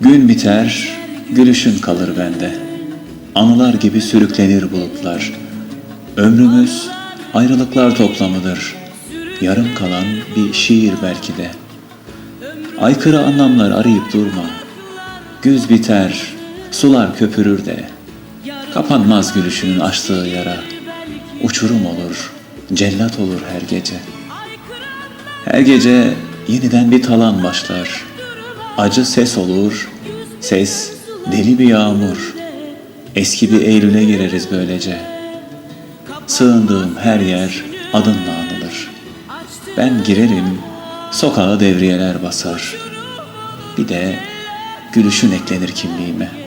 Gün biter, gülüşün kalır bende. Anılar gibi sürüklenir bulutlar. Ömrümüz ayrılıklar toplamıdır. Yarım kalan bir şiir belki de. Aykırı anlamlar arayıp durma. Güz biter, sular köpürür de. Kapanmaz gülüşünün açtığı yara. Uçurum olur, cellat olur her gece. Her gece yeniden bir talan başlar. Acı ses olur, ses deli bir yağmur. Eski bir Eylül'e gireriz böylece. Sığındığım her yer adınla anılır. Ben girerim, sokağa devriyeler basar. Bir de gülüşün eklenir kimliğime.''